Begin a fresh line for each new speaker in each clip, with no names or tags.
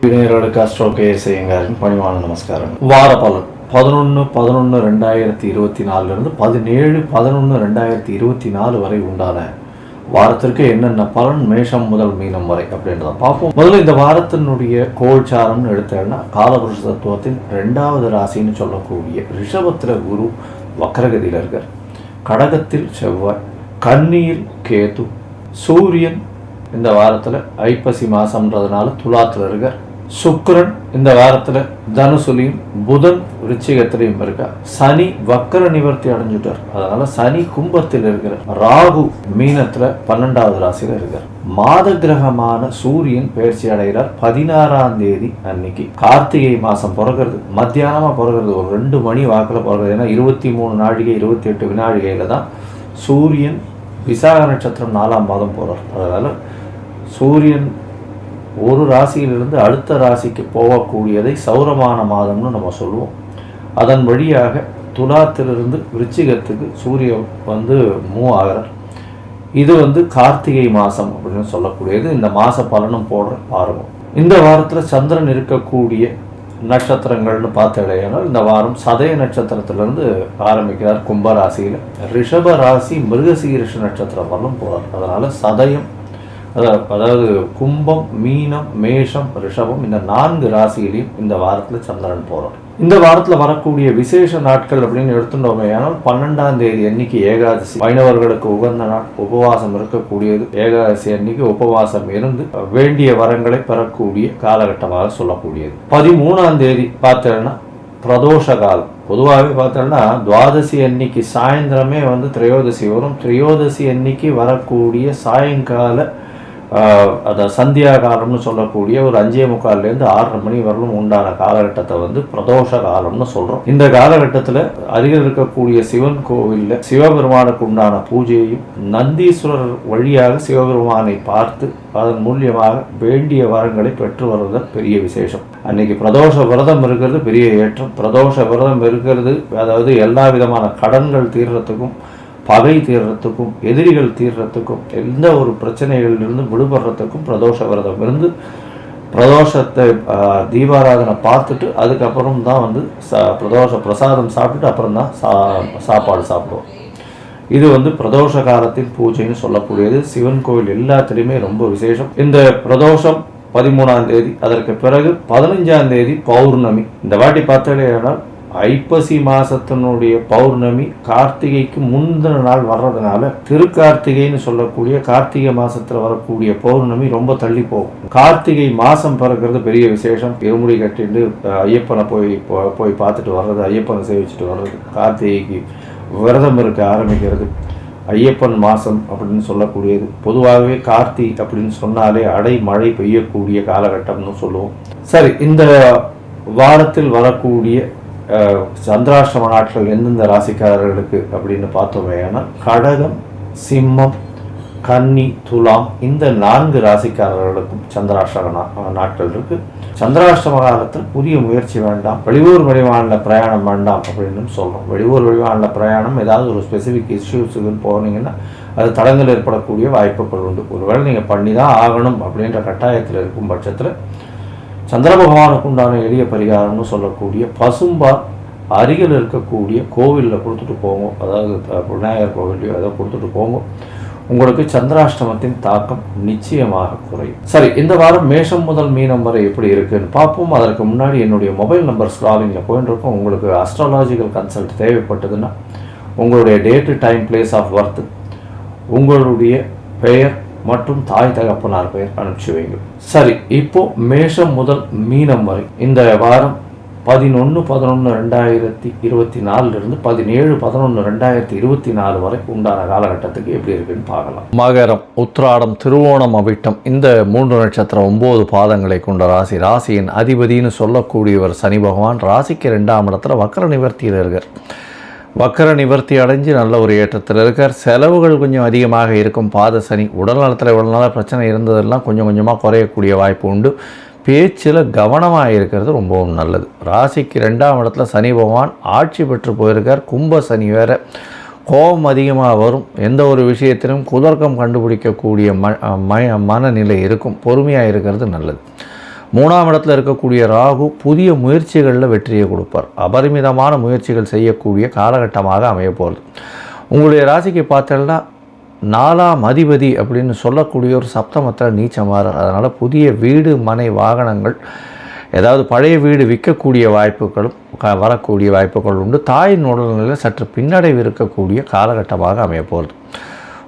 விநாயகர்களுக்கு astro கேஎஸ்ஐயங்காரின் பணிவான நமஸ்காரம். வார பலன் பதினொன்று பதினொன்று ரெண்டாயிரத்தி இருபத்தி நாலுலேருந்து பதினேழு பதினொன்று ரெண்டாயிரத்தி இருபத்தி நாலு வரை உண்டான வாரத்திற்கு என்னென்ன பலன்? மேஷம் முதல் மீனம் வரை அப்படின்றத பார்ப்போம். முதல்ல இந்த வாரத்தினுடைய கோல்சாரம்னு எடுத்தேன்னா காலபுருஷ தத்துவத்தின் ரெண்டாவது ராசின்னு சொல்லக்கூடிய ரிஷபத்தில் குரு வக்கரகதியில் இருக்கார். கடகத்தில் செவ்வாய் கன்னியில் கேது. சூரியன் இந்த வாரத்தில் ஐப்பசி மாதம்ன்றதுனால துலாத்தில் இருக்கார். சுக்கரன் இந்த வாரத்தில் தனுசுலையும் புதன் விருச்சிகத்திலையும் இருக்கார். சனி வக்கர நிவர்த்தி அடைஞ்சுட்டார். அதனால சனி கும்பத்தில் இருக்கிறார். ராகு மீனத்தில் பன்னெண்டாவது ராசியில் இருக்கார். மாத கிரகமான சூரியன் பயிற்சி அடைகிறார் பதினாறாம் தேதி அன்னைக்கு. கார்த்திகை மாசம் பிறகுறது மத்தியானமா பிறகுறது ஒரு ரெண்டு மணி வாக்கில் பிறகுறது ஏன்னா இருபத்தி மூணு நாழிகை இருபத்தி எட்டு வினாழிகையில தான் சூரியன் விசாக நட்சத்திரம் நாலாம் மாதம் போகிறார் அதனால் சூரியன் ஒரு ராசியிலிருந்து அடுத்த ராசிக்கு போகக்கூடியதை சௌரமான மாதம்னு நம்ம சொல்லுவோம். அதன் வழியாக துலாத்திலிருந்து விருச்சிகத்துக்கு சூரியன் வந்து மூவ் ஆகிறார். இது வந்து கார்த்திகை மாதம் அப்படின்னு சொல்லக்கூடியது. இந்த மாத பலனும் போடுற பாருங்க இந்த வாரத்தில் சந்திரன் இருக்கக்கூடிய நட்சத்திரங்கள்னு பார்த்தாலேனால் இந்த வாரம் சதய நட்சத்திரத்திலேருந்து ஆரம்பிக்கிறார் கும்பராசியில். ரிஷப ராசி மிருகசீரிஷ நட்சத்திரம் வரலும் போகிறார் அதனால் சதயம் அதாவது அதாவது கும்பம் மீனம் மேஷம் ரிஷபம் இந்த நான்கு ராசியிலையும் இந்த வாரத்தில் சந்திரன் போகிறார் இந்த வாரத்தில் வரக்கூடிய விசேஷ நாட்கள் அப்படின்னு எடுத்துட்டோமே ஆனால் பன்னெண்டாம் தேதி அன்னைக்கு ஏகாதசி. வைணவர்களுக்கு உகந்த நாள். உபவாசம் இருக்கக்கூடியது. ஏகாதசி அன்னைக்கு உபவாசம் இருந்து வேண்டிய வரங்களை பெறக்கூடிய காலகட்டமாக சொல்லக்கூடியது. பதிமூணாம் தேதி பார்த்தேன்னா பிரதோஷ காலம். பொதுவாகவே பார்த்தோம்னா துவாதசி அன்னைக்கு சாயந்தரமே வந்து திரையோதசி வரும். திரையோதசி அன்னைக்கு வரக்கூடிய சாயங்கால அதை சந்தியா காலம்னு சொல்லக்கூடிய ஒரு அஞ்சே முக்கால்லேருந்து ஆறரை மணி வரலும் உண்டான காலகட்டத்தை வந்து பிரதோஷ காலம்னு சொல்கிறோம் இந்த காலகட்டத்தில் அருகில் இருக்கக்கூடிய சிவன் கோவிலில் சிவபெருமானுக்கு உண்டான பூஜையையும் நந்தீஸ்வரர் வழியாக சிவபெருமானை பார்த்து அதன் மூலியமாக வேண்டிய வரங்களை பெற்று வருவதன் பெரிய விசேஷம். அன்னைக்கு பிரதோஷ விரதம் இருக்கிறது பெரிய ஏற்றம். பிரதோஷ விரதம் இருக்கிறது அதாவது எல்லா விதமான கடன்கள் தீர்றதுக்கும் பகை தீர்றதுக்கும் எதிரிகள் தீர்றதுக்கும் எந்த ஒரு பிரச்சனைகளிலிருந்து விடுபடுறதுக்கும் பிரதோஷ விரதம் இருந்து பிரதோஷத்தை தீபாராதனை பார்த்துட்டு அதுக்கப்புறம் தான் வந்து ச பிரதோஷ பிரசாதம் சாப்பிட்டுட்டு அப்புறம் தான் சா சாப்பாடு சாப்பிடுவோம். இது வந்து பிரதோஷ காலத்தின் பூஜைன்னு சொல்லக்கூடியது. சிவன் கோவில் எல்லாத்துலேயுமே ரொம்ப விசேஷம். இந்த பிரதோஷம் பதிமூணாம் தேதி அதற்கு பிறகு பதினஞ்சாம் தேதி பௌர்ணமி. இந்த வாட்டி பார்த்தாலேயானால் ஐப்பசி மாதத்தினுடைய பௌர்ணமி கார்த்திகைக்கு முந்தின நாள் வர்றதுனால திருக்கார்த்திகைன்னு சொல்லக்கூடிய கார்த்திகை மாதத்தில் வரக்கூடிய பௌர்ணமி ரொம்ப தள்ளி போகும். கார்த்திகை மாதம் பிறக்கிறது பெரிய விசேஷம். இருமுடி கட்டிட்டு ஐயப்பனை போய் போய் பார்த்துட்டு வர்றது ஐயப்பனை சேவிச்சுட்டு வர்றது கார்த்திகைக்கு விரதம் இருக்க ஆரம்பிக்கிறது. ஐயப்பன் மாதம் அப்படின்னு சொல்லக்கூடியது. பொதுவாகவே கார்த்தி அப்படின்னு சொன்னாலே அடை மழை பெய்யக்கூடிய காலகட்டம்னு சொல்லுவோம். சரி இந்த வாரத்தில் வரக்கூடிய சந்திராஷ்டம நாட்கள் எந்தெந்த ராசிக்காரர்களுக்கு அப்படின்னு பார்த்தோமே ஆனால் கடகம் சிம்மம் கன்னி துலாம் இந்த நான்கு ராசிக்காரர்களுக்கும் சந்திராஷ்டம நாட்கள் இருக்கு. சந்திராஷ்டம காலத்தில் புதிய முயற்சி வேண்டாம் வெளியூர் வெளிமாநில பிரயாணம் வேண்டாம் அப்படின்னு சொல்கிறோம் வெளியூர் வெளிமாநில பிரயாணம் ஏதாவது ஒரு ஸ்பெசிஃபிக் இஷ்யூஸுக்கு போனீங்கன்னா அது தடங்கள் ஏற்படக்கூடிய வாய்ப்புகள் உண்டு. ஒருவேளை நீங்கள் பண்ணி தான் ஆகணும் அப்படின்ற கட்டாயத்தில் இருக்கும் பட்சத்தில் சந்திர பகவானுக்கு உண்டான எளிய பரிகாரம்னு சொல்லக்கூடிய பசும்பால் அருகில் இருக்கக்கூடிய கோவிலில் கொடுத்துட்டு போங்க. அதாவது விநாயகர் கோவில்லையோ ஏதோ கொடுத்துட்டு போங்க. உங்களுக்கு சந்திராஷ்டமத்தின் தாக்கம் நிச்சயமாக குறையும். சரி இந்த வாரம் மேஷம் முதல் மீனம் வரை எப்படி இருக்குன்னு பார்ப்போம். அதற்கு முன்னாடி என்னுடைய மொபைல் நம்பர் ஸ்க்ராலிங்கில் போயின்னு இருக்கும். உங்களுக்கு அஸ்ட்ராலாஜிக்கல் கன்சல்ட் தேவைப்பட்டதுன்னா உங்களுடைய date time place of birth உங்களுடைய பெயர் மற்றும் தாய் தகப்பனார் பெயர் அனுப்பிச்சு வைங்க சரி இப்போ மேஷம் முதல் மீனம் வரை. இந்த வாரம் பதினொன்று பதினொன்று ரெண்டாயிரத்தி இருபத்தி நாலுலேருந்து பதினேழு பதினொன்று ரெண்டாயிரத்தி இருபத்தி நாலு வரை உண்டான காலகட்டத்துக்கு எப்படி இருக்குன்னு பார்க்கலாம். மகரம் உத்ராடம் திருவோணம் அவிட்டம் இந்த மூன்று நட்சத்திரம் ஒன்பது பாதங்களை கொண்ட ராசி. ராசியின் அதிபதின்னு சொல்லக்கூடியவர் சனி பகவான் ராசிக்கு ரெண்டாம் இடத்துல வக்கர நிவர்த்தியில் இருக்கார். வக்கர நிவர்த்தி அடைஞ்சு நல்ல ஒரு ஏற்றத்தில் இருக்கார். செலவுகள் கொஞ்சம் அதிகமாக இருக்கும். பாத சனி உடல் நலத்தில் இவ்வளோ நாளாக பிரச்சனை இருந்ததெல்லாம் கொஞ்சம் கொஞ்சமாக குறையக்கூடிய வாய்ப்பு உண்டு. பேச்சில் கவனமாக இருக்கிறது ரொம்பவும் நல்லது. ராசிக்கு ரெண்டாம் இடத்துல சனி பகவான் ஆட்சி பெற்று போயிருக்கார். கும்ப சனி வேற. கோபம் அதிகமாக வரும். எந்த ஒரு விஷயத்திலும் குதர்க்கம் கண்டுபிடிக்கக்கூடிய ம ம மனநிலை இருக்கும். பொறுமையாக இருக்கிறது நல்லது. மூணாம் இடத்துல இருக்கக்கூடிய ராகு புதிய முயற்சிகளில் வெற்றியை கொடுப்பார். அபரிமிதமான முயற்சிகள் செய்யக்கூடிய காலகட்டமாக அமைய போகிறது உங்களுடைய ராசிக்கு பார்த்தோம்னா நாலாம் அதிபதி அப்படின்னு சொல்லக்கூடிய ஒரு சப்தமத்தில் நீச்சமாறார். அதனால் புதிய வீடு மனை வாகனங்கள் ஏதாவது பழைய வீடு விற்கக்கூடிய வாய்ப்புகளும் வரக்கூடிய வாய்ப்புகள் உண்டு. தாயின் உடல்நிலையில் சற்று பின்னடைவு இருக்கக்கூடிய காலகட்டமாக அமைய போகிறது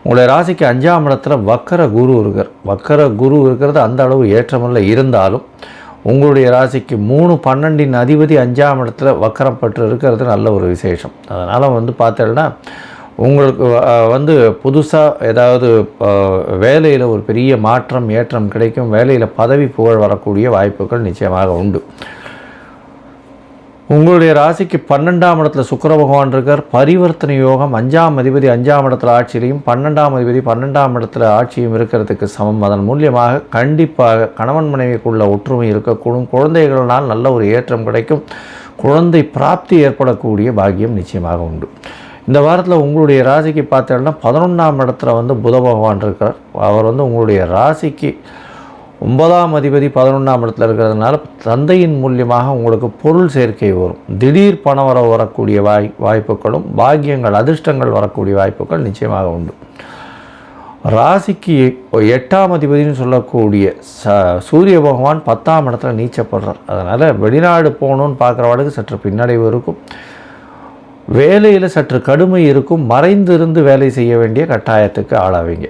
உங்களுடைய ராசிக்கு அஞ்சாம் இடத்துல வக்கர குரு இருக்கார். வக்கர குரு இருக்கிறது அந்த அளவு ஏற்றமல்ல. இருந்தாலும் உங்களுடைய ராசிக்கு மூணு பன்னெண்டின் அதிபதி அஞ்சாம் இடத்துல வக்கரம் பற்று இருக்கிறது நல்ல ஒரு விசேஷம். அதனால் வந்து பார்த்தேன்னா உங்களுக்கு வந்து புதுசாக ஏதாவது வேலையில் ஒரு பெரிய மாற்றம் ஏற்றம் கிடைக்கும். வேலையில் பதவி புகழ் வரக்கூடிய வாய்ப்புகள் நிச்சயமாக உண்டு. உங்களுடைய ராசிக்கு பன்னெண்டாம் இடத்துல சுக்கிர பகவான் இருக்கார். பரிவர்த்தனை யோகம் அஞ்சாம் அதிபதி அஞ்சாம் இடத்துல ஆட்சியிலையும் பன்னெண்டாம் அதிபதி பன்னெண்டாம் இடத்துல ஆட்சியும் இருக்கிறதுக்கு சமம். அதன் மூலியமாக கண்டிப்பாக கணவன் மனைவிக்குள்ள ஒற்றுமை இருக்கக்கூடும். குழந்தைகளினால் நல்ல ஒரு ஏற்றம் கிடைக்கும். குழந்தை பிராப்தி ஏற்படக்கூடிய பாக்கியம் நிச்சயமாக உண்டு. இந்த வாரத்தில் உங்களுடைய ராசிக்கு பார்த்தோம்னா பதினொன்றாம் இடத்துல வந்து புத பகவான் இருக்கிறார் அவர் வந்து உங்களுடைய ராசிக்கு ஒன்பதாம் அதிபதி பதினொன்றாம் இடத்துல இருக்கிறதுனால தந்தையின் மூலியமாக உங்களுக்கு பொருள் சேர்க்கை வரும். திடீர் பணம் வர வரக்கூடிய வாய் வாய்ப்புகளும் பாக்கியங்கள் அதிர்ஷ்டங்கள் வரக்கூடிய வாய்ப்புகள் நிச்சயமாக உண்டு. ராசிக்கு எட்டாம் அதிபதினு சொல்லக்கூடிய ச சூரிய பகவான் பத்தாம் இடத்துல நீச்சப்படுறார். அதனால் வெளிநாடு போகணுன்னு பார்க்குறவாளுக்கு சற்று பின்னடைவு இருக்கும். வேலையில் சற்று கடுமை இருக்கும். மறைந்திருந்து வேலை செய்ய வேண்டிய கட்டாயத்துக்கு ஆளாவீங்க.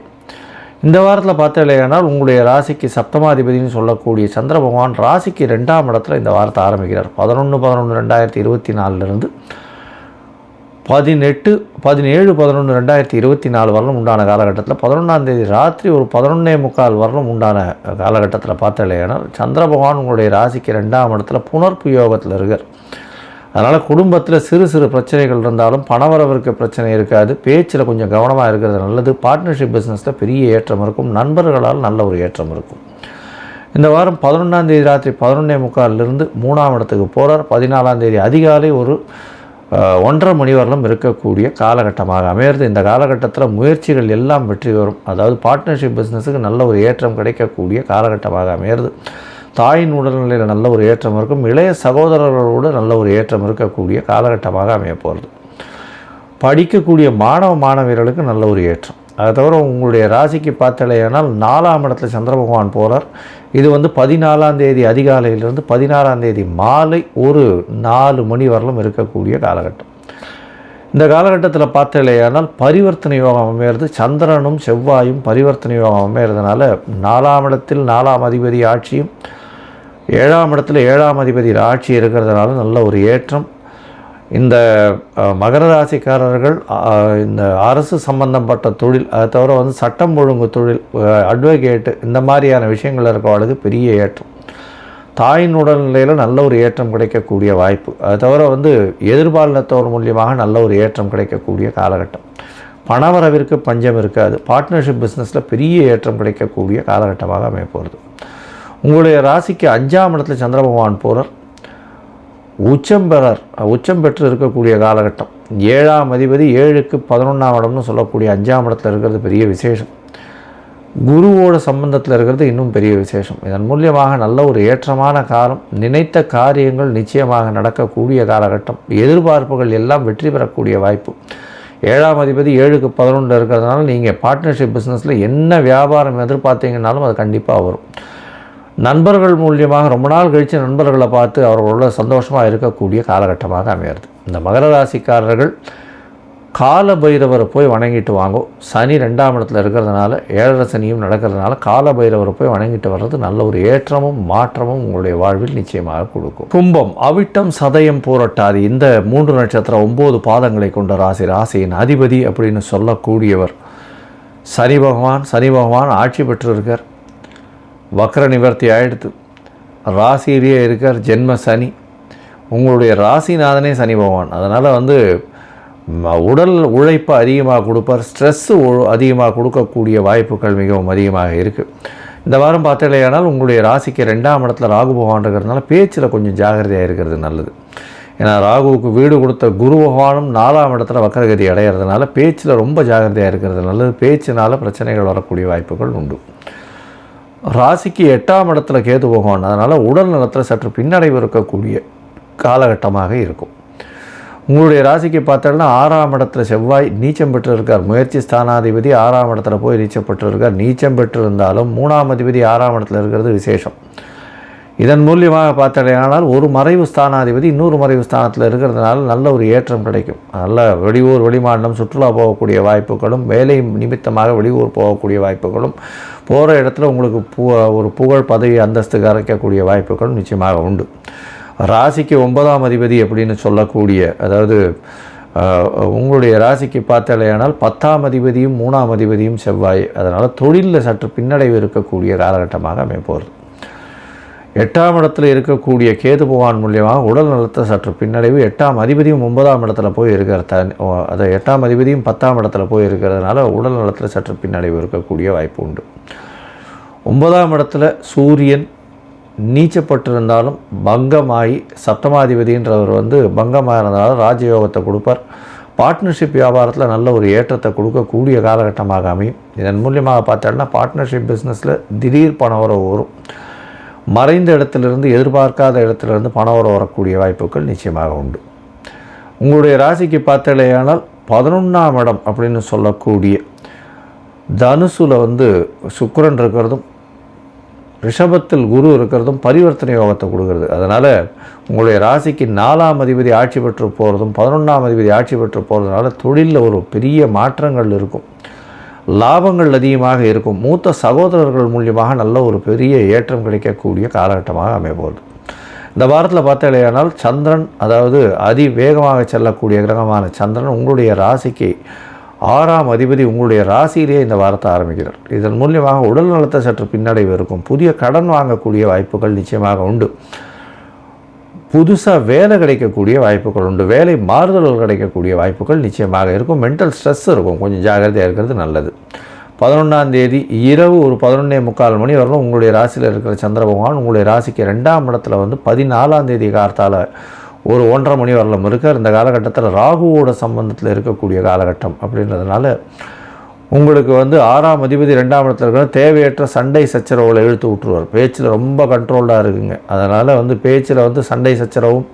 இந்த வாரத்தில் பார்த்தீங்கன்னா உங்களுடைய ராசிக்கு சப்தமாதிபதினு சொல்லக்கூடிய சந்திர பகவான் ராசிக்கு ரெண்டாம் இடத்துல இந்த வாரத்தை ஆரம்பிக்கிறார். பதினொன்று பதினொன்று ரெண்டாயிரத்தி இருபத்தி நாலுலேருந்து பதினெட்டு பதினேழு பதினொன்று ரெண்டாயிரத்தி இருபத்தி நாலு வரலும் உண்டான காலகட்டத்தில் பதினொன்றாந்தேதி ராத்திரி ஒரு பதினொன்னே முக்கால் வரலும் உண்டான காலகட்டத்தில் பார்த்தலையானா சந்திர பகவான் உங்களுடைய ராசிக்கு ரெண்டாம் இடத்துல புனர்ப்பு யோகத்தில் இருக்கார். அதனால் குடும்பத்தில் சிறு சிறு பிரச்சனைகள் இருந்தாலும் பணவரவிற்கு பிரச்சனை இருக்காது. பேச்சில் கொஞ்சம் கவனமாக இருக்கிறது நல்லது. பார்ட்னர்ஷிப் பிஸ்னஸில் பெரிய ஏற்றம் இருக்கும். நண்பர்களால் நல்ல ஒரு ஏற்றம் இருக்கும். இந்த வாரம் பதினொன்றாம் தேதி ராத்திரி பதினொன்னே முக்காலிலிருந்து மூணாம் இடத்துக்கு போகிறார் பதினாலாம் தேதி அதிகாலை ஒரு ஒன்றரை மணி வரலும் இருக்கக்கூடிய காலகட்டமாக அமையிறது இந்த காலகட்டத்தில் முயற்சிகள் எல்லாம் வெற்றி வரும் அதாவது பார்ட்னர்ஷிப் பிஸ்னஸுக்கு நல்ல ஒரு ஏற்றம் கிடைக்கக்கூடிய காலகட்டமாக அமையிறது தாயின் உடல்நிலையில் நல்ல ஒரு ஏற்றம் இருக்கும். இளைய சகோதரர்களோடு நல்ல ஒரு ஏற்றம் இருக்கக்கூடிய காலகட்டமாக அமைய போகிறது படிக்கக்கூடிய மாணவ மாணவியர்களுக்கு நல்ல ஒரு ஏற்றம். அதை தவிர உங்களுடைய ராசிக்கு பார்த்தலையானால் நாலாம் இடத்துல சந்திர பகவான் போகிறார் இது வந்து பதினாலாம் தேதி அதிகாலையிலிருந்து பதினாறாம் தேதி மாலை ஒரு நாலு மணி வரலும் இருக்கக்கூடிய காலகட்டம். இந்த காலகட்டத்தில் பார்த்தலையானால் பரிவர்த்தனை யோகம் அமையிறது. சந்திரனும் செவ்வாயும் பரிவர்த்தனை யோகம் அமையிறதுனால நாலாம் இடத்தில் நாலாம் அதிபதி ஆட்சியும் ஏழாம் இடத்துல ஏழாம் அதிபதி ஆட்சி இருக்கிறதுனால நல்ல ஒரு ஏற்றம். இந்த மகர ராசிக்காரர்கள் இந்த அரசு சம்பந்தப்பட்ட தொழில் அதை தவிர வந்து சட்டம் ஒழுங்கு தொழில் அட்வொகேட்டு இந்த மாதிரியான விஷயங்கள் இருக்கவாளுக்கு பெரிய ஏற்றம். தாயின் உடல்நிலையில் நல்ல ஒரு ஏற்றம் கிடைக்கக்கூடிய வாய்ப்பு. அதை தவிர வந்து எதிர்பாலினத்தவர் மூலியமாக நல்ல ஒரு ஏற்றம் கிடைக்கக்கூடிய காலகட்டம். பணவரவிற்கு பஞ்சம் இருக்காது. பார்ட்னர்ஷிப் பிஸ்னஸில் பெரிய ஏற்றம் கிடைக்கக்கூடிய காலகட்டமாக அமைய போகிறது உங்களுடைய ராசிக்கு அஞ்சாம் இடத்துல சந்திர பகவான் போகிறார் உச்சம் பெறார். உச்சம் பெற்று இருக்கக்கூடிய காலகட்டம். ஏழாம் அதிபதி ஏழுக்கு பதினொன்றாம் இடம்னு சொல்லக்கூடிய அஞ்சாம் இடத்துல இருக்கிறது பெரிய விசேஷம். குருவோட சம்பந்தத்தில் இருக்கிறது இன்னும் பெரிய விசேஷம். இதன் மூலியமாக நல்ல ஒரு ஏற்றமான காலம் நினைத்த காரியங்கள் நிச்சயமாக நடக்கக்கூடிய காலகட்டம். எதிர்பார்ப்புகள் எல்லாம் வெற்றி பெறக்கூடிய வாய்ப்பு. ஏழாம் அதிபதி ஏழுக்கு பதினொன்று இருக்கிறதுனால நீங்கள் பார்ட்னர்ஷிப் பிஸ்னஸில் என்ன வியாபாரம் எதிர்பார்த்தீங்கன்னாலும் அது கண்டிப்பாக வரும். நண்பர்கள் மூலியமாக ரொம்ப நாள் கழித்து நண்பர்களை பார்த்து அவர்களோட சந்தோஷமாக இருக்கக்கூடிய காலகட்டமாக அமையிறது இந்த மகர ராசிக்காரர்கள் கால பைரவரை போய் வணங்கிட்டு வாங்கோ சனி ரெண்டாம் இடத்துல இருக்கிறதுனால ஏழரை சனியும் நடக்கிறதுனால கால பைரவரை போய் வணங்கிட்டு வர்றது நல்ல ஒரு ஏற்றமும் மாற்றமும் உங்களுடைய வாழ்வில் நிச்சயமாக கொடுக்கும். கும்பம் அவிட்டம் சதயம் பூரட்டாதி இந்த மூன்று நட்சத்திரம் ஒம்பது பாதங்களை கொண்ட ராசி ராசியின் அதிபதி அப்படின்னு சொல்லக்கூடியவர் சனி பகவான் சனி பகவான் ஆட்சி பெற்றிருக்கார். வக்ர நிவர்த்தி ஆகிடுது ராசியிலேயே இருக்கார் ஜென்ம சனி. உங்களுடைய ராசிநாதனே சனி பகவான். அதனால் வந்து உடல் உழைப்பு அதிகமாக கொடுப்பார். ஸ்ட்ரெஸ்ஸு அதிகமாக கொடுக்கக்கூடிய வாய்ப்புகள் மிகவும் அதிகமாக இருக்குது இந்த வாரம் பார்த்தீங்களேயானால் உங்களுடைய ராசிக்கு ரெண்டாம் இடத்துல ராகு பகவான் இருக்கிறதுனால பேச்சில் கொஞ்சம் ஜாகிரதையாக இருக்கிறது நல்லது. ஏன்னா ராகுவுக்கு வீடு கொடுத்த குரு பகவானும் நாலாம் இடத்துல வக்கரகதி அடையிறதுனால பேச்சில் ரொம்ப ஜாகிரதையாக இருக்கிறது நல்லது. பேச்சினால் பிரச்சனைகள் வரக்கூடிய வாய்ப்புகள் உண்டு. ராசிக்கு எட்டாம் இடத்துல கேது போகும் அதனால் உடல் நலத்தில் சற்று பின்னடைவு இருக்கக்கூடிய காலகட்டமாக இருக்கும். உங்களுடைய ராசிக்கு பார்த்தோம்னா ஆறாம் இடத்துல செவ்வாய் நீச்சம் பெற்று இருக்கார் முயற்சி ஸ்தானாதிபதி ஆறாம் இடத்துல போய் நீச்சம் பெற்று இருக்கார் நீச்சம் பெற்று இருந்தாலும் மூணாம் அதிபதி ஆறாம் இடத்துல இருக்கிறது விசேஷம். இதன் மூலியமாக பார்த்தடையானால் ஒரு மறைவு ஸ்தானாதிபதி இன்னொரு மறைவு ஸ்தானத்தில் இருக்கிறதுனால நல்ல ஒரு ஏற்றம் கிடைக்கும். நல்ல வெளியூர் வெளிமாநிலம் சுற்றுலா போகக்கூடிய வாய்ப்புகளும் வேலை நிமித்தமாக வெளியூர் போகக்கூடிய வாய்ப்புகளும் போகிற இடத்துல உங்களுக்கு பு ஒரு புகழ் பதவி அந்தஸ்து கரைக்கக்கூடிய வாய்ப்புகளும் நிச்சயமாக உண்டு. ராசிக்கு ஒன்பதாம் அதிபதி அப்படின்னு சொல்லக்கூடிய அதாவது உங்களுடைய ராசிக்கு பார்த்தாலேயானால் பத்தாம் அதிபதியும் மூணாம் அதிபதியும் செவ்வாய். அதனால் தொழிலில் சற்று பின்னடைவு இருக்கக்கூடிய காலகட்டமாக அமைப்போகிறது எட்டாம் இடத்துல இருக்கக்கூடிய கேது பகவான் மூலியமாக உடல் நலத்தை சற்று பின்னடைவு எட்டாம் அதிபதியும் ஒன்பதாம் இடத்துல போய் இருக்கிறத அதை எட்டாம் அதிபதியும் பத்தாம் இடத்துல போய் இருக்கிறதுனால உடல் நலத்தில் சற்று பின்னடைவு இருக்கக்கூடிய வாய்ப்பு உண்டு. ஒன்பதாம் இடத்துல சூரியன் நீச்சப்பட்டிருந்தாலும் பங்கமாகி சப்தமாதிபதின்றவர் வந்து பங்கமாக இருந்தாலும் ராஜயோகத்தை கொடுப்பார். பார்ட்னர்ஷிப் வியாபாரத்தில் நல்ல ஒரு ஏற்றத்தை கொடுக்கக்கூடிய காலகட்டமாக அமையும். இதன் மூலியமாக பார்த்தோம்னா பார்ட்னர்ஷிப் பிஸ்னஸில் திடீர் பண வரவு வரும். மறைந்த இடத்துலேருந்து எதிர்பார்க்காத இடத்துலேருந்து பண வரவு வரக்கூடிய வாய்ப்புகள் நிச்சயமாக உண்டு. உங்களுடைய ராசிக்கு பார்த்தலையானால் பதினொன்றாம் இடம் அப்படின்னு சொல்லக்கூடிய தனுசுல வந்து சுக்கரன் இருக்கிறதும் ரிஷபத்தில் குரு இருக்கிறதும் பரிவர்த்தனை யோகத்தை கொடுக்குறது. அதனால் உங்களுடைய ராசிக்கு நாலாம் அதிபதி ஆட்சி பெற்று போகிறதும் பதினொன்றாம் அதிபதி ஆட்சி பெற்று போகிறதுனால தொழிலில் ஒரு பெரிய மாற்றங்கள் இருக்கும். லாபங்கள் அதிகமாக இருக்கும். மூத்த சகோதரர்கள் மூலியமாக நல்ல ஒரு பெரிய ஏற்றம் கிடைக்கக்கூடிய காலகட்டமாக அமையப்போகுது இந்த வாரத்தில் பார்த்தாலேயானால் சந்திரன் அதாவது அதிவேகமாக செல்லக்கூடிய கிரகமான சந்திரன் உங்களுடைய ராசிக்கு ஆறாம் அதிபதி உங்களுடைய ராசியிலேயே இந்த வாரத்தை ஆரம்பிக்கிறார். இதன் மூலியமாக உடல் நலத்தை சற்று பின்னடைவு இருக்கும். புதிய கடன் வாங்கக்கூடிய வாய்ப்புகள் நிச்சயமாக உண்டு. புதுசாக வேலை கிடைக்கக்கூடிய வாய்ப்புகள் உண்டு. வேலை மாறுதல்கள் கிடைக்கக்கூடிய வாய்ப்புகள் நிச்சயமாக இருக்கும். மென்டல் ஸ்ட்ரெஸ் இருக்கும். கொஞ்சம் ஜாகிரதையாக இருக்கிறது நல்லது. பதினொன்றாம் தேதி இரவு ஒரு பதினொன்னே முக்கால் மணி வரலும் உங்களுடைய ராசியில் இருக்கிற சந்திர பகவான் உங்களுடைய ராசிக்கு ரெண்டாம் இடத்துல வந்து பதினாலாம் தேதி கார்த்தால ஒரு ஒன்றரை மணி வரலும் இருக்கார். இந்த காலகட்டத்தில் ராகுவோட சம்பந்தத்தில் இருக்கக்கூடிய காலகட்டம் அப்படின்றதுனால உங்களுக்கு வந்து ஆறாம் அதிபதி ரெண்டாம் இடத்துல இருக்கிற தேவையற்ற சண்டை சச்சரவுகளை இழுத்து விட்டுருவார். பேச்சில் ரொம்ப கண்ட்ரோல்டாக இருக்குங்க. அதனால் வந்து பேச்சில் வந்து சண்டை சச்சரவும்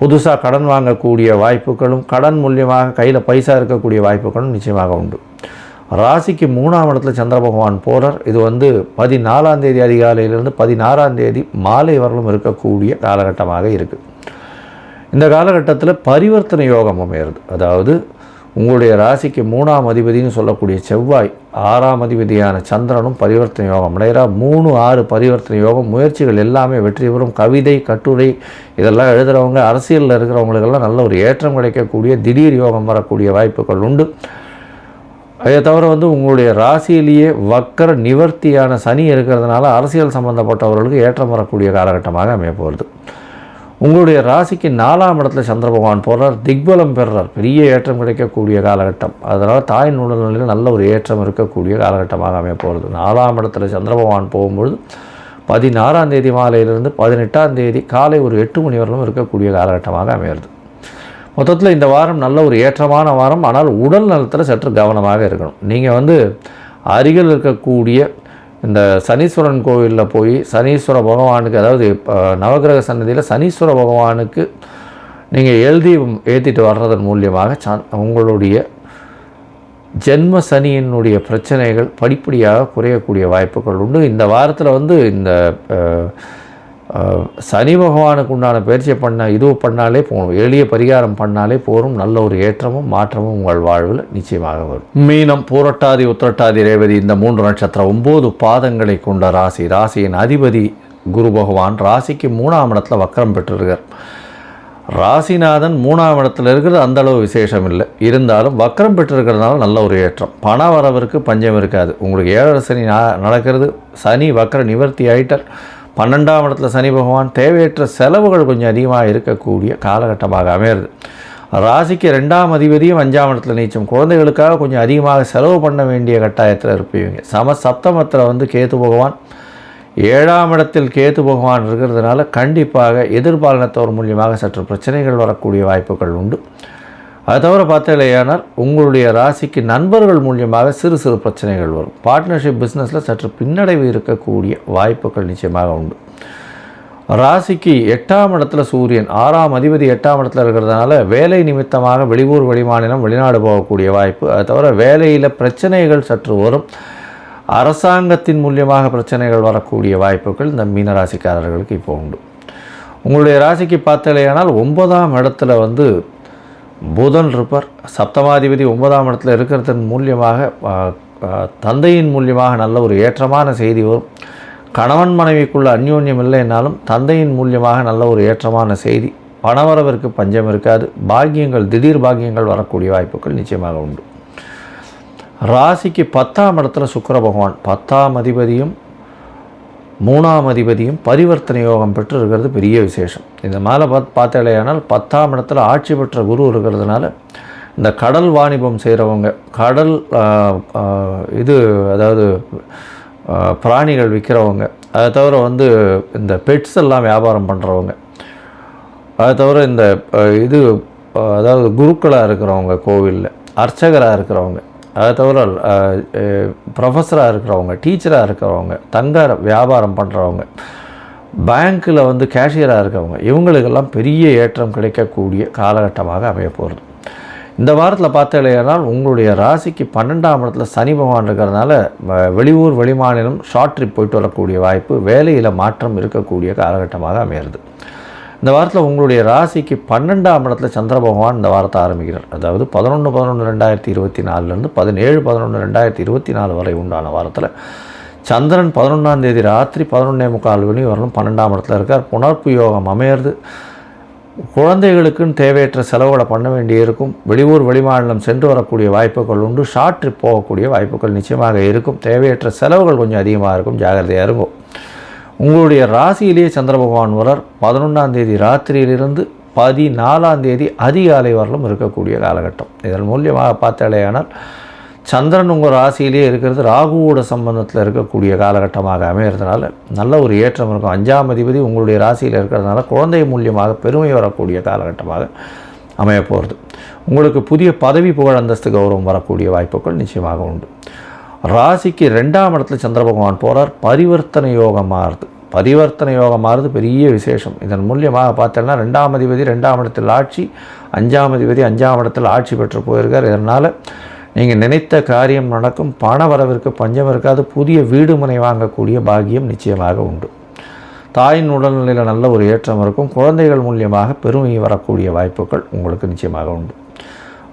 புதுசாக கடன் வாங்கக்கூடிய வாய்ப்புகளும் கடன் மூலியமாக கையில் பைசா இருக்கக்கூடிய வாய்ப்புகளும் நிச்சயமாக உண்டு. ராசிக்கு மூணாம் இடத்துல சந்திர பகவான் போகிறார் இது வந்து பதினாலாம் தேதி அதிகாலையிலிருந்து பதினாறாம் தேதி மாலை வரலும் இருக்கக்கூடிய காலகட்டமாக இருக்குது இந்த காலகட்டத்தில் பரிவர்த்தனை யோகம் அமையிறது. அதாவது உங்களுடைய ராசிக்கு மூணாம் அதிபதினு சொல்லக்கூடிய செவ்வாய் ஆறாம் அதிபதியான சந்திரனும் பரிவர்த்தனை யோகம் நேராக மூணு ஆறு பரிவர்த்தனை யோகம் முயற்சிகள் எல்லாமே வெற்றி பெறும். கவிதை கட்டுரை இதெல்லாம் எழுதுகிறவங்க அரசியலில் இருக்கிறவங்களுக்கெல்லாம் நல்ல ஒரு ஏற்றம் கிடைக்கக்கூடிய திடீர் யோகம் வரக்கூடிய வாய்ப்புகள் உண்டு. அதை தவிர வந்து உங்களுடைய ராசியிலேயே வக்கர நிவர்த்தியான சனி இருக்கிறதுனால அரசியல் சம்பந்தப்பட்டவர்களுக்கு ஏற்றம் வரக்கூடிய காலகட்டமாக அமைய போகிறது உங்களுடைய ராசிக்கு நாலாம் இடத்துல சந்திர பகவான் போகிறார் திக்பலம் பெறுறார். பெரிய ஏற்றம் கிடைக்கக்கூடிய காலகட்டம். அதனால் தாய் உடல்நிலையில் நல்ல ஒரு ஏற்றம் இருக்கக்கூடிய காலகட்டமாக அமைய போகிறது நாலாம் இடத்துல சந்திர பகவான் போகும்பொழுது பதினாறாம் தேதி மாலையிலிருந்து பதினெட்டாம் தேதி காலை ஒரு எட்டு மணி வரலும் இருக்கக்கூடிய காலகட்டமாக அமையிறது மொத்தத்தில் இந்த வாரம் நல்ல ஒரு ஏற்றமான வாரம். ஆனால் உடல் நலத்தில் சற்று கவனமாக இருக்கணும். நீங்கள் வந்து அருகில் இருக்கக்கூடிய இந்த சனீஸ்வரன் கோவிலில் போய் சனீஸ்வர பகவானுக்கு அதாவது நவகிரக சன்னதியில் சனீஸ்வர பகவானுக்கு நீங்கள் எழுதி ஏற்றிட்டு வர்றதன் மூலியமாக சா உங்களுடைய ஜென்ம சனியினுடைய பிரச்சனைகள் படிப்படியாக குறையக்கூடிய வாய்ப்புகள் உண்டு. இந்த வாரத்தில் வந்து இந்த சனி பகவானுக்கு உண்டான பயிற்சியை பண்ண இது பண்ணாலே போகணும் எளிய பரிகாரம் பண்ணாலே போகும் நல்ல ஒரு ஏற்றமும் மாற்றமும் உங்கள் வாழ்வில் நிச்சயமாக வரும். மீனம் பூரட்டாதி உத்திரட்டாதி ரேவதி இந்த மூன்று நட்சத்திரம் ஒம்பது பாதங்களை கொண்ட ராசி. ராசியின் அதிபதி குரு பகவான் ராசிக்கு மூணாம் இடத்துல வக்கரம் பெற்றிருக்கார். ராசிநாதன் மூணாம் இடத்துல இருக்கிறது அந்த அளவு விசேஷம் இல்லை. இருந்தாலும் வக்கரம் பெற்றிருக்கிறதுனால நல்ல ஒரு ஏற்றம். பண வரவிற்கு பஞ்சம் இருக்காது. உங்களுக்கு ஏழரை சனி நடக்கிறது. சனி வக்கர நிவர்த்தி ஆயிட்டார் பன்னெண்டாம் இடத்துல சனி பகவான் தேவையற்ற செலவுகள் கொஞ்சம் அதிகமாக இருக்கக்கூடிய காலகட்டமாக அமையிறது ராசிக்கு ரெண்டாம் அதிபதியும் அஞ்சாம் இடத்துல நீச்சம். குழந்தைகளுக்காக கொஞ்சம் அதிகமாக செலவு பண்ண வேண்டிய கட்டாயத்தில் இருப்பீங்க. சம சப்தமத்தில் வந்து கேத்து பகவான் ஏழாம் இடத்தில் கேத்து பகவான் இருக்கிறதுனால கண்டிப்பாக எதிர்பாலனத்தோர் மூலியமாக சற்று பிரச்சனைகள் வரக்கூடிய வாய்ப்புகள் உண்டு. அது தவிர பார்த்தீங்களேயானால் உங்களுடைய ராசிக்கு நண்பர்கள் மூலியமாக சிறு சிறு பிரச்சனைகள் வரும். பார்ட்னர்ஷிப் பிஸ்னஸில் சற்று பின்னடைவு இருக்கக்கூடிய வாய்ப்புகள் நிச்சயமாக உண்டு. ராசிக்கு எட்டாம் இடத்துல சூரியன் ஆறாம் அதிபதி எட்டாம் இடத்துல இருக்கிறதுனால வேலை நிமித்தமாக வெளியூர் வெளிமாநிலம் வெளிநாடு போகக்கூடிய வாய்ப்பு. அது தவிர வேலையில் பிரச்சனைகள் சற்று வரும். அரசாங்கத்தின் மூலியமாக பிரச்சனைகள் வரக்கூடிய வாய்ப்புகள் இந்த மீனராசிக்காரர்களுக்கு இப்போ உண்டு. உங்களுடைய ராசிக்கு பார்த்தலையானால் ஒன்பதாம் இடத்துல வந்து புதன் இருப்பார். சப்தமாதிபதி ஒன்பதாம் இடத்துல இருக்கிறதன் மூலியமாக தந்தையின் மூலியமாக நல்ல ஒரு ஏற்றமான செய்தி வரும். கணவன் மனைவிக்குள்ள அந்யோன்யம் இல்லைன்னாலும் தந்தையின் மூலியமாக நல்ல ஒரு ஏற்றமான செய்தி. பணவரவிற்கு பஞ்சம் இருக்காது. பாக்கியங்கள் திடீர் பாக்கியங்கள் வரக்கூடிய வாய்ப்புகள் நிச்சயமாக உண்டு. ராசிக்கு பத்தாம் இடத்துல சுக்கர பகவான். பத்தாம் அதிபதியும் மூணாம் அதிபதியும் பரிவர்த்தனை யோகம் பெற்று இருக்கிறது பெரிய விசேஷம். இந்த மேலே பார்த்து பார்த்தாலேயானால் பத்தாம் இடத்துல ஆட்சி பெற்ற குரு இருக்கிறதுனால இந்த கடல் வாணிபம் செய்கிறவங்க கடல் இது அதாவது பிராணிகள் விற்கிறவங்க அதை தவிர வந்து இந்த பெட்ஸ் எல்லாம் வியாபாரம் பண்ணுறவங்க அதை தவிர இந்த இது அதாவது குருக்களாக இருக்கிறவங்க கோவிலில் அர்ச்சகராக இருக்கிறவங்க அதை தவிர ப்ரொஃபஸராக இருக்கிறவங்க டீச்சராக இருக்கிறவங்க தங்க வியாபாரம் பண்ணுறவங்க பேங்க்கில் வந்து கேஷியராக இருக்கிறவங்க இவங்களுக்கெல்லாம் பெரிய ஏற்றம் கிடைக்கக்கூடிய காலகட்டமாக அமைய போகிறது இந்த வாரத்தில் பார்த்தீங்கன்னா உங்களுடைய ராசிக்கு பன்னெண்டாம் இடத்துல சனி பகவான் இருக்கிறதுனால வெளியூர் வெளிமாநிலம் ஷார்ட் ட்ரிப் போயிட்டு வரக்கூடிய வாய்ப்பு வேலையில் மாற்றம் இருக்கக்கூடிய காலகட்டமாக அமையிறது. இந்த வாரத்தில் உங்களுடைய ராசிக்கு பன்னெண்டாம் இடத்துல சந்திர பகவான் இந்த வாரத்தை ஆரம்பிக்கிறார். அதாவது பதினொன்று பதினொன்று ரெண்டாயிரத்தி இருபத்தி நாலுலேருந்து பதினேழு பதினொன்று ரெண்டாயிரத்தி இருபத்தி நாலு வரை உண்டான வாரத்தில் சந்திரன் பதினொன்றாம் தேதி ராத்திரி பதினொன்றே முக்கால் மணி வரலும் பன்னெண்டாம் இடத்துல இருக்கார். புனர்ப்பு யோகம் அமையிறது. குழந்தைகளுக்குன்னு தேவையற்ற செலவுகளை பண்ண வேண்டியிருக்கும் வெளியூர் வெளிமாநிலம் சென்று வரக்கூடிய வாய்ப்புகள் உண்டு. ஷார்ட் ட்ரிப் போகக்கூடிய வாய்ப்புகள் நிச்சயமாக இருக்கும். தேவையற்ற செலவுகள் கொஞ்சம் அதிகமாக இருக்கும். ஜாகிரதையாக இருக்கும் உங்களுடைய ராசியிலேயே சந்திர பகவான் வரார் பதினொன்றாம் தேதி ராத்திரியிலிருந்து பதினாலாம் தேதி அதிகாலை வரலும் இருக்கக்கூடிய காலகட்டம். இதன் மூலியமாக பார்த்தாலேயானால் சந்திரன் உங்கள் ராசியிலேயே இருக்கிறது ராகுவோட சம்பந்தத்தில் இருக்கக்கூடிய காலகட்டமாக அமைகிறதுனால நல்ல ஒரு ஏற்றம் இருக்கும். அஞ்சாம் அதிபதி உங்களுடைய ராசியில் இருக்கிறதுனால குழந்தை மூலியமாக பெருமை வரக்கூடிய காலகட்டமாக அமையப்போகிறது உங்களுக்கு புதிய பதவி புகழ் அந்தஸ்து கௌரவம் வரக்கூடிய வாய்ப்புகள் நிச்சயமாக உண்டு. ராசிக்கு ரெண்டாம் இடத்துல சந்திர பகவான் போகிறார் பரிவர்த்தனை யோகம் மாறுது. பரிவர்த்தனை யோகம் மாறுது. பெரிய விசேஷம். இதன் மூலியமாக பார்த்தேன்னா ரெண்டாம் அதிபதி ரெண்டாம் இடத்தில் ஆட்சி அஞ்சாம் அதிபதி அஞ்சாம் இடத்தில் ஆட்சி பெற்று போயிருக்கார். இதனால் நீங்கள் நினைத்த காரியம் நடக்கும். பண வரவிற்கு பஞ்சம் இருக்காது. புதிய வீடு முனை வாங்கக்கூடிய பாகியம் நிச்சயமாக உண்டு. தாயின் உடல்நிலையில் நல்ல ஒரு ஏற்றம் இருக்கும். குழந்தைகள் மூலியமாக பெருமை வரக்கூடிய வாய்ப்புகள் உங்களுக்கு நிச்சயமாக உண்டு.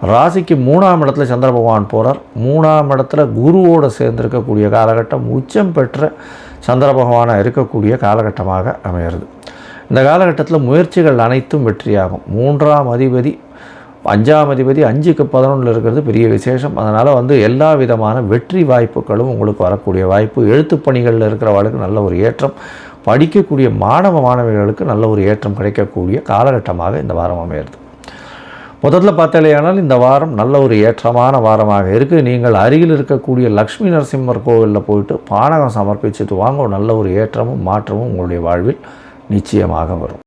ராசிக்கு மூணாம் இடத்துல சந்திர பகவான் போகிறார் மூணாம் இடத்துல குருவோடு சேர்ந்திருக்கக்கூடிய காலகட்டம் உச்சம் பெற்ற சந்திர பகவானாக இருக்கக்கூடிய காலகட்டமாக அமையிறது இந்த காலகட்டத்தில் முயற்சிகள் அனைத்தும் வெற்றியாகும். மூன்றாம் அதிபதி அஞ்சாம் அதிபதி அஞ்சுக்கு பதினொன்றில் இருக்கிறது பெரிய விசேஷம். அதனால் வந்து எல்லா விதமான வெற்றி வாய்ப்புகளும் உங்களுக்கு வரக்கூடிய வாய்ப்பு. எழுத்து பணிகளில் இருக்கிறவர்களுக்கு நல்ல ஒரு ஏற்றம். படிக்கக்கூடிய மாணவ மாணவிகளுக்கு நல்ல ஒரு ஏற்றம் கிடைக்கக்கூடிய காலகட்டமாக இந்த வாரம் அமையிறது முதல்ல பார்த்தாலேயானால் இந்த வாரம் நல்ல ஒரு ஏற்றமான வாரமாக இருக்குது நீங்கள் அருகில் இருக்கக்கூடிய லக்ஷ்மி நரசிம்மர் கோவிலில் போயிட்டு பானகம் சமர்ப்பிச்சுட்டு வாங்க. நல்ல ஒரு ஏற்றமும் மாற்றமும் உங்களுடைய வாழ்வில் நிச்சயமாக வரும்.